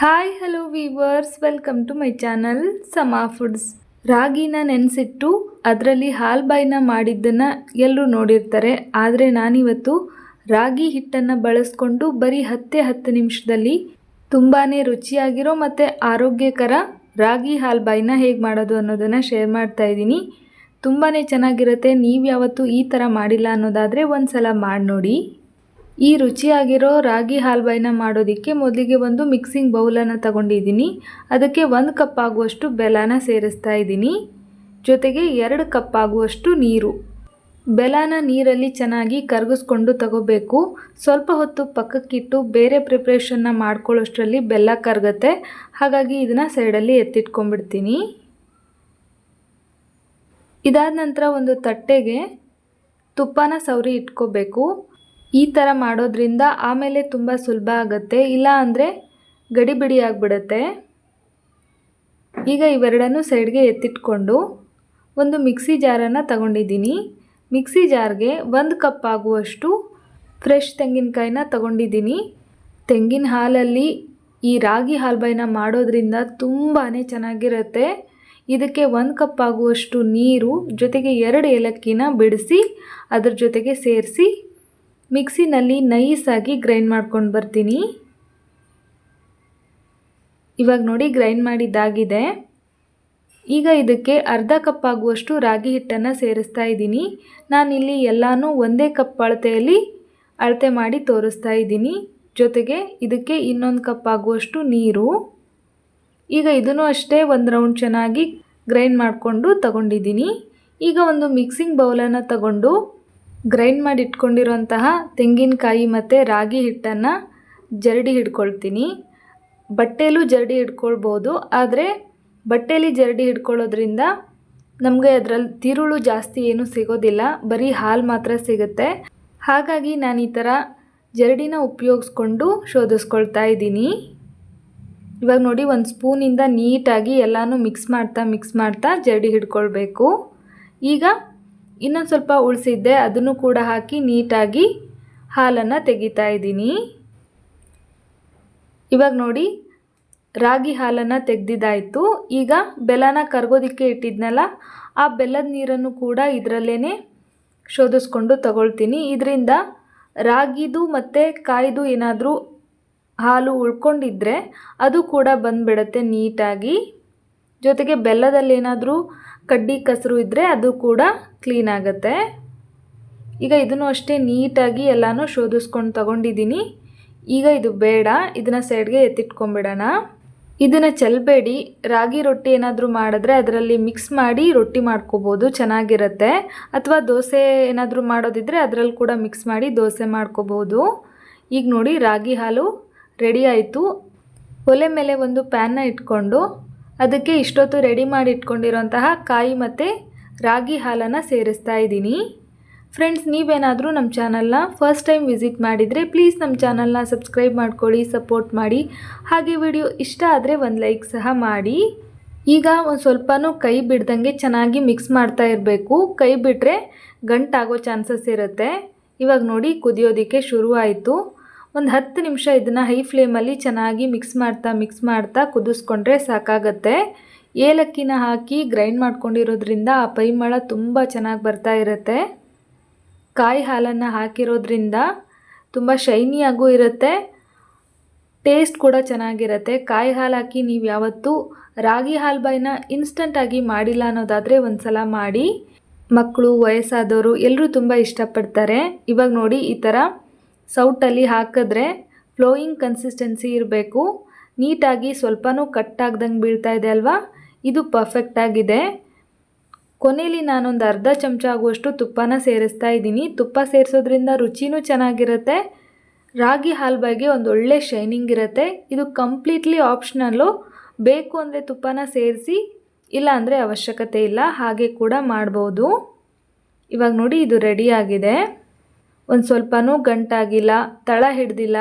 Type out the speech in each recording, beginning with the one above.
Hi hello viewers welcome to my channel Sama foods ರಾಗಿನ ನೆನೆಸಿಟ್ಟು ಅದರಲ್ಲಿ ಹಾಲ್ಬಾಯಿನ ಮಾಡಿದ್ದನ್ನು ಎಲ್ಲರೂ ನೋಡಿರ್ತಾರೆ. ಆದರೆ ನಾನಿವತ್ತು ರಾಗಿ ಹಿಟ್ಟನ್ನು ಬಳಸ್ಕೊಂಡು ಬರೀ ಹತ್ತೇ ಹತ್ತು ನಿಮಿಷದಲ್ಲಿ ತುಂಬಾ ರುಚಿಯಾಗಿರೋ ಮತ್ತು ಆರೋಗ್ಯಕರ ರಾಗಿ ಹಾಲ್ಬಾಯಿನ ಹೇಗೆ ಮಾಡೋದು ಅನ್ನೋದನ್ನು ಶೇರ್ ಮಾಡ್ತಾ ಇದ್ದೀನಿ. ತುಂಬಾ ಚೆನ್ನಾಗಿರುತ್ತೆ. ನೀವು ಯಾವತ್ತೂ ಈ ಥರ ಮಾಡಿಲ್ಲ ಅನ್ನೋದಾದರೆ ಒಂದು ಸಲ ಮಾಡಿ ನೋಡಿ ಈ ರುಚಿಯಾಗಿರೋ ರಾಗಿ ಹಾಲ್ಬಾಯಿನ ಮಾಡೋದಕ್ಕೆ ಮೊದಲಿಗೆ ಒಂದು ಮಿಕ್ಸಿಂಗ್ ಬೌಲನ್ನು ತಗೊಂಡಿದ್ದೀನಿ. ಅದಕ್ಕೆ ಒಂದು ಕಪ್ ಆಗುವಷ್ಟು ಬೆಲ್ಲನ ಸೇರಿಸ್ತಾ ಇದ್ದೀನಿ. ಜೊತೆಗೆ ಎರಡು ಕಪ್ ಆಗುವಷ್ಟು ನೀರು. ಬೆಲ್ಲನ ನೀರಲ್ಲಿ ಚೆನ್ನಾಗಿ ಕರಗಿಸ್ಕೊಂಡು ತಗೋಬೇಕು. ಸ್ವಲ್ಪ ಹೊತ್ತು ಪಕ್ಕಕ್ಕಿಟ್ಟು ಬೇರೆ ಪ್ರಿಪ್ರೇಷನ್ನ ಮಾಡ್ಕೊಳ್ಳೋಷ್ಟರಲ್ಲಿ ಬೆಲ್ಲ ಕರಗತ್ತೆ. ಹಾಗಾಗಿ ಇದನ್ನು ಸೈಡಲ್ಲಿ ಎತ್ತಿಟ್ಕೊಂಡ್ಬಿಡ್ತೀನಿ. ಇದಾದ ನಂತರ ಒಂದು ತಟ್ಟೆಗೆ ತುಪ್ಪನ ಸವರಿ ಇಟ್ಕೋಬೇಕು. ಈ ಥರ ಮಾಡೋದ್ರಿಂದ ಆಮೇಲೆ ತುಂಬ ಸುಲಭ ಆಗುತ್ತೆ. ಇಲ್ಲ ಅಂದರೆ ಗಡಿಬಿಡಿ ಆಗಿಬಿಡುತ್ತೆ. ಈಗ ಇವೆರಡನ್ನು ಸೈಡ್ಗೆ ಎತ್ತಿಟ್ಕೊಂಡು ಒಂದು ಮಿಕ್ಸಿ ಜಾರನ್ನು ತಗೊಂಡಿದ್ದೀನಿ. ಮಿಕ್ಸಿ ಜಾರ್ಗೆ ಒಂದು ಕಪ್ ಆಗುವಷ್ಟು ಫ್ರೆಶ್ ತೆಂಗಿನಕಾಯಿನ ತಗೊಂಡಿದ್ದೀನಿ. ತೆಂಗಿನ ಹಾಲಲ್ಲಿ ಈ ರಾಗಿ ಹಾಲ್ಬಾಯಿನ ಮಾಡೋದ್ರಿಂದ ತುಂಬಾ ಚೆನ್ನಾಗಿರುತ್ತೆ. ಇದಕ್ಕೆ ಒಂದು ಕಪ್ ಆಗುವಷ್ಟು ನೀರು ಜೊತೆಗೆ ಎರಡು ಏಲಕ್ಕಿನ ಬಿಡಿಸಿ ಅದ್ರ ಜೊತೆಗೆ ಸೇರಿಸಿ ಮಿಕ್ಸಿನಲ್ಲಿ ನೈಸಾಗಿ ಗ್ರೈಂಡ್ ಮಾಡ್ಕೊಂಡು ಬರ್ತೀನಿ. ಇವಾಗ ನೋಡಿ ಗ್ರೈಂಡ್ ಮಾಡಿದ್ದಾಗಿದೆ. ಈಗ ಇದಕ್ಕೆ ಅರ್ಧ ಕಪ್ ಆಗುವಷ್ಟು ರಾಗಿ ಹಿಟ್ಟನ್ನು ಸೇರಿಸ್ತಾ ಇದ್ದೀನಿ. ನಾನಿಲ್ಲಿ ಎಲ್ಲನೂ ಒಂದೇ ಕಪ್ ಅಳತೆಯಲ್ಲಿ ಅಳತೆ ಮಾಡಿ ತೋರಿಸ್ತಾ ಇದ್ದೀನಿ. ಜೊತೆಗೆ ಇದಕ್ಕೆ ಇನ್ನೊಂದು ಕಪ್ ಆಗುವಷ್ಟು ನೀರು. ಈಗ ಇದನ್ನು ಅಷ್ಟೇ ಒಂದು ರೌಂಡ್ ಚೆನ್ನಾಗಿ ಗ್ರೈಂಡ್ ಮಾಡಿಕೊಂಡು ತಗೊಂಡಿದ್ದೀನಿ. ಈಗ ಒಂದು ಮಿಕ್ಸಿಂಗ್ ಬೌಲನ್ನು ತಗೊಂಡು ಗ್ರೈಂಡ್ ಮಾಡಿ ಇಟ್ಕೊಂಡಿರೋಂತಹ ತೆಂಗಿನಕಾಯಿ ಮತ್ತು ರಾಗಿ ಹಿಟ್ಟನ್ನು ಜರಡಿ ಹಿಡ್ಕೊಳ್ತೀನಿ. ಬಟ್ಟೆಲೂ ಜರಡಿ ಹಿಡ್ಕೊಳ್ಬೋದು, ಆದರೆ ಬಟ್ಟೆಯಲ್ಲಿ ಜರಡಿ ಹಿಡ್ಕೊಳ್ಳೋದ್ರಿಂದ ನಮಗೆ ಅದರಲ್ಲಿ ತಿರುಳು ಜಾಸ್ತಿ ಏನೂ ಸಿಗೋದಿಲ್ಲ, ಬರೀ ಹಾಲು ಮಾತ್ರ ಸಿಗುತ್ತೆ. ಹಾಗಾಗಿ ನಾನು ಈ ಥರ ಜರಡಿನ ಉಪಯೋಗಿಸ್ಕೊಂಡು ಶೋಧಿಸ್ಕೊಳ್ತಾ ಇದ್ದೀನಿ. ಇವಾಗ ನೋಡಿ ಒಂದು ಸ್ಪೂನಿಂದ ನೀಟಾಗಿ ಎಲ್ಲನೂ ಮಿಕ್ಸ್ ಮಾಡ್ತಾ ಮಿಕ್ಸ್ ಮಾಡ್ತಾ ಜರಡಿ ಹಿಡ್ಕೊಳ್ಬೇಕು. ಈಗ ಇನ್ನೊಂದು ಸ್ವಲ್ಪ ಉಳಿಸಿದ್ದೆ, ಅದನ್ನು ಕೂಡ ಹಾಕಿ ನೀಟಾಗಿ ಹಾಲನ್ನು ತೆಗಿತಾ ಇದ್ದೀನಿ. ಇವಾಗ ನೋಡಿ, ರಾಗಿ ಹಾಲನ್ನು ತೆಗೆದಿದ್ದಾಯಿತು. ಈಗ ಬೆಲ್ಲನ ಕರ್ಗೋದಕ್ಕೆ ಇಟ್ಟಿದ್ನಲ್ಲ, ಆ ಬೆಲ್ಲದ ನೀರನ್ನು ಕೂಡ ಇದರಲ್ಲೇ ಶೋಧಿಸ್ಕೊಂಡು ತಗೊಳ್ತೀನಿ. ಇದರಿಂದ ರಾಗಿದು ಮತ್ತು ಕಾಯ್ದು ಏನಾದರೂ ಹಾಲು ಉಳ್ಕೊಂಡಿದ್ರೆ ಅದು ಕೂಡ ಬಂದುಬಿಡತ್ತೆ ನೀಟಾಗಿ. ಜೊತೆಗೆ ಬೆಲ್ಲದಲ್ಲಿ ಏನಾದರೂ ಕಡ್ಡಿ ಕಸರು ಇದ್ದರೆ ಅದು ಕೂಡ ಕ್ಲೀನ್ ಆಗುತ್ತೆ. ಈಗ ಇದನ್ನು ಅಷ್ಟೇ ನೀಟಾಗಿ ಎಲ್ಲನೂ ಶೋಧಿಸ್ಕೊಂಡು ತಗೊಂಡಿದ್ದೀನಿ ಈಗ ಇದು ಬೇಡ, ಇದನ್ನು ಸೈಡ್ಗೆ ಎತ್ತಿಟ್ಕೊಂಬಿಡೋಣ ಇದನ್ನು ಚೆಲ್ಲಬೇಡಿ ರಾಗಿ ರೊಟ್ಟಿ ಏನಾದರೂ ಮಾಡಿದ್ರೆ ಅದರಲ್ಲಿ ಮಿಕ್ಸ್ ಮಾಡಿ ರೊಟ್ಟಿ ಮಾಡ್ಕೋಬೋದು, ಚೆನ್ನಾಗಿರುತ್ತೆ. ಅಥವಾ ದೋಸೆ ಏನಾದರೂ ಮಾಡೋದಿದ್ದರೆ ಅದರಲ್ಲಿ ಕೂಡ ಮಿಕ್ಸ್ ಮಾಡಿ ದೋಸೆ ಮಾಡ್ಕೋಬೋದು. ಈಗ ನೋಡಿ ರಾಗಿ ಹಾಲು ರೆಡಿ ಆಯಿತು. ಒಲೆ ಮೇಲೆ ಒಂದು ಪ್ಯಾನ್ನ ಇಟ್ಕೊಂಡು ಅದಕ್ಕೆ ಇಷ್ಟೊತ್ತು ರೆಡಿ ಮಾಡಿ ಇಟ್ಕೊಂಡಿರೋಂತಹ ಕಾಯಿ ಮತ್ತು ರಾಗಿ ಹಾಲನ್ನು ಸೇರಿಸ್ತಾ ಇದ್ದೀನಿ. ಫ್ರೆಂಡ್ಸ್ ನೀವೇನಾದರೂ ನಮ್ಮ ಚಾನಲ್ನ ಫಸ್ಟ್ ಟೈಮ್ ವಿಸಿಟ್ ಮಾಡಿದರೆ ಪ್ಲೀಸ್ ನಮ್ಮ ಚಾನಲ್ನ ಸಬ್ಸ್ಕ್ರೈಬ್ ಮಾಡ್ಕೊಳ್ಳಿ ಸಪೋರ್ಟ್ ಮಾಡಿ. ಹಾಗೆ ವಿಡಿಯೋ ಇಷ್ಟ ಆದರೆ ಒಂದು ಲೈಕ್ ಸಹ ಮಾಡಿ. ಈಗ ಒಂದು ಸ್ವಲ್ಪನೂ ಕೈ ಬಿಡ್ದಂಗೆ ಚೆನ್ನಾಗಿ ಮಿಕ್ಸ್ ಮಾಡ್ತಾ ಇರಬೇಕು. ಕೈ ಬಿಟ್ಟರೆ ಗಂಟಾಗೋ ಚಾನ್ಸಸ್ ಇರುತ್ತೆ. ಇವಾಗ ನೋಡಿ ಕುದಿಯೋದಕ್ಕೆ ಶುರುವಾಯಿತು. ಒಂದು ಹತ್ತು ನಿಮಿಷ ಇದನ್ನು ಹೈ ಫ್ಲೇಮಲ್ಲಿ ಚೆನ್ನಾಗಿ ಮಿಕ್ಸ್ ಮಾಡ್ತಾ ಮಿಕ್ಸ್ ಮಾಡ್ತಾ ಕುದಿಸ್ಕೊಂಡ್ರೆ ಸಾಕಾಗತ್ತೆ. ಏಲಕ್ಕಿನ ಹಾಕಿ ಗ್ರೈಂಡ್ ಮಾಡ್ಕೊಂಡಿರೋದ್ರಿಂದ ಆ ಪರಿಮಳ ತುಂಬ ಚೆನ್ನಾಗಿ ಬರ್ತಾ ಇರುತ್ತೆ. ಕಾಯಿ ಹಾಲನ್ನು ಹಾಕಿರೋದ್ರಿಂದ ತುಂಬ ಶೈನಿಯಾಗೂ ಇರುತ್ತೆ. ಟೇಸ್ಟ್ ಕೂಡ ಚೆನ್ನಾಗಿರುತ್ತೆ. ಕಾಯಿ ಹಾಲು ಹಾಕಿ ನೀವು ಯಾವತ್ತೂ ರಾಗಿ ಹಾಲ್ಬಾಯಿನ ಇನ್ಸ್ಟಂಟಾಗಿ ಮಾಡಿಲ್ಲ ಅನ್ನೋದಾದರೆ ಒಂದು ಸಲ ಮಾಡಿ. ಮಕ್ಕಳು ವಯಸ್ಸಾದವರು ಎಲ್ಲರೂ ತುಂಬ ಇಷ್ಟಪಡ್ತಾರೆ. ಇವಾಗ ನೋಡಿ ಈ ಥರ ಸೌಟಲ್ಲಿ ಹಾಕಿದ್ರೆ ಫ್ಲೋಯಿಂಗ್ ಕನ್ಸಿಸ್ಟೆನ್ಸಿ ಇರಬೇಕು. ನೀಟಾಗಿ ಸ್ವಲ್ಪನೂ ಕಟ್ಟಾಗ್ದಂಗೆ ಬೀಳ್ತಾ ಇದೆ ಅಲ್ವಾ? ಇದು ಪರ್ಫೆಕ್ಟಾಗಿದೆ ಕೊನೆಯಲ್ಲಿ ನಾನೊಂದು ಅರ್ಧ ಚಮಚ ಆಗುವಷ್ಟು ತುಪ್ಪನ ಸೇರಿಸ್ತಾ ಇದ್ದೀನಿ. ತುಪ್ಪ ಸೇರಿಸೋದ್ರಿಂದ ರುಚಿನೂ ಚೆನ್ನಾಗಿರುತ್ತೆ. ರಾಗಿ ಹಾಲ್ಬಾಯಿಗೆ ಒಂದು ಒಳ್ಳೆ ಶೈನಿಂಗ್ ಇರುತ್ತೆ. ಇದು ಕಂಪ್ಲೀಟ್ಲಿ ಆಪ್ಷನಲ್ಲು ಬೇಕು ಅಂದರೆ ತುಪ್ಪನ ಸೇರಿಸಿ, ಇಲ್ಲ ಅಂದರೆ ಅವಶ್ಯಕತೆ ಇಲ್ಲ. ಹಾಗೆ ಕೂಡ ಮಾಡ್ಬೋದು. ಇವಾಗ ನೋಡಿ ಇದು ರೆಡಿ ಆಗಿದೆ. ಒಂದು ಸ್ವಲ್ಪನೂ ಗಂಟಾಗಿಲ್ಲ, ತಳ ಹಿಡ್ದಿಲ್ಲ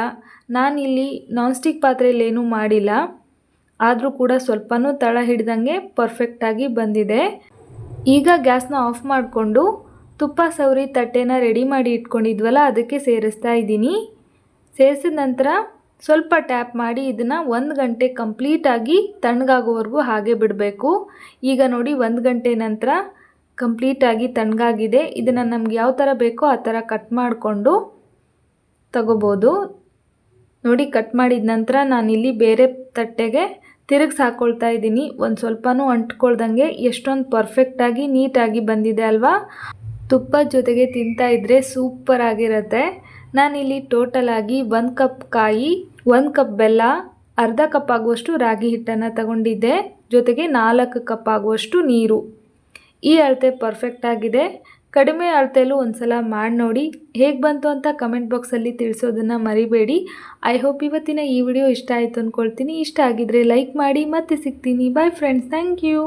ನಾನಿಲ್ಲಿ ನಾನ್ ಸ್ಟಿಕ್ ಪಾತ್ರೆಯಲ್ಲಿ ಏನೂ ಮಾಡಿಲ್ಲ. ಆದರೂ ಕೂಡ ಸ್ವಲ್ಪನೂ ತಳ ಹಿಡ್ದಂಗೆ ಪರ್ಫೆಕ್ಟಾಗಿ ಬಂದಿದೆ. ಈಗ ಗ್ಯಾಸ್ನ ಆಫ್ ಮಾಡಿಕೊಂಡು ತುಪ್ಪ ಸವರಿ ತಟ್ಟೆನ ರೆಡಿ ಮಾಡಿ ಇಟ್ಕೊಂಡಿದ್ವಲ್ಲ, ಅದಕ್ಕೆ ಸೇರಿಸ್ತಾ ಇದ್ದೀನಿ. ಸೇರಿಸಿದ ನಂತರ ಸ್ವಲ್ಪ ಟ್ಯಾಪ್ ಮಾಡಿ ಇದನ್ನು ಒಂದು ಗಂಟೆ ಕಂಪ್ಲೀಟಾಗಿ ತಣ್ಣಗಾಗೋವರೆಗೂ ಹಾಗೆ ಬಿಡಬೇಕು. ಈಗ ನೋಡಿ ಒಂದು ಗಂಟೆ ನಂತರ ಕಂಪ್ಲೀಟಾಗಿ ತಣ್ಣಗಾಗಿದೆ. ಇದನ್ನು ನಮ್ಗೆ ಯಾವ ಥರ ಬೇಕೋ ಆ ಥರ ಕಟ್ ಮಾಡಿಕೊಂಡು ತಗೋಬೋದು. ನೋಡಿ ಕಟ್ ಮಾಡಿದ ನಂತರ ನಾನಿಲ್ಲಿ ಬೇರೆ ತಟ್ಟೆಗೆ ತಿರುಗಿಸಿ ಹಾಕ್ಕೊಳ್ತಾ ಇದ್ದೀನಿ. ಒಂದು ಸ್ವಲ್ಪನೂ ಅಂಟ್ಕೊಳ್ದಂಗೆ ಎಷ್ಟೊಂದು ಪರ್ಫೆಕ್ಟಾಗಿ ನೀಟಾಗಿ ಬಂದಿದೆ ಅಲ್ವಾ? ತುಪ್ಪ ಜೊತೆಗೆ ತಿಂತಾ ಇದ್ದರೆ ಸೂಪರ್ ಆಗಿರುತ್ತೆ. ನಾನಿಲ್ಲಿ ಟೋಟಲ್ ಆಗಿ ಒಂದು ಕಪ್ ಕಾಯಿ, ಒಂದು ಕಪ್ ಬೆಲ್ಲ, ಅರ್ಧ ಕಪ್ ಆಗುವಷ್ಟು ರಾಗಿ ಹಿಟ್ಟನ್ನು ತಗೊಂಡಿದ್ದೆ. ಜೊತೆಗೆ ನಾಲ್ಕು ಕಪ್ ಆಗುವಷ್ಟು ನೀರು. ಈ ಅಳತೆ ಪರ್ಫೆಕ್ಟ್ ಆಗಿದೆ. ಕಡಿಮೆ ಅಳತೆಯಲ್ಲೂ ಒಂದು ಸಲ ಮಾಡಿ ನೋಡಿ. ಹೇಗೆ ಬಂತು ಅಂತ ಕಮೆಂಟ್ ಬಾಕ್ಸಲ್ಲಿ ತಿಳಿಸೋದನ್ನು ಮರಿಬೇಡಿ. ಐ ಹೋಪ್ ಇವತ್ತಿನ ಈ ವಿಡಿಯೋ ಇಷ್ಟ ಆಯಿತು ಅಂದ್ಕೊಳ್ತೀನಿ ಇಷ್ಟ ಆಗಿದ್ರೆ ಲೈಕ್ ಮಾಡಿ. ಮತ್ತೆ ಸಿಗ್ತೀನಿ. Bye friends thank you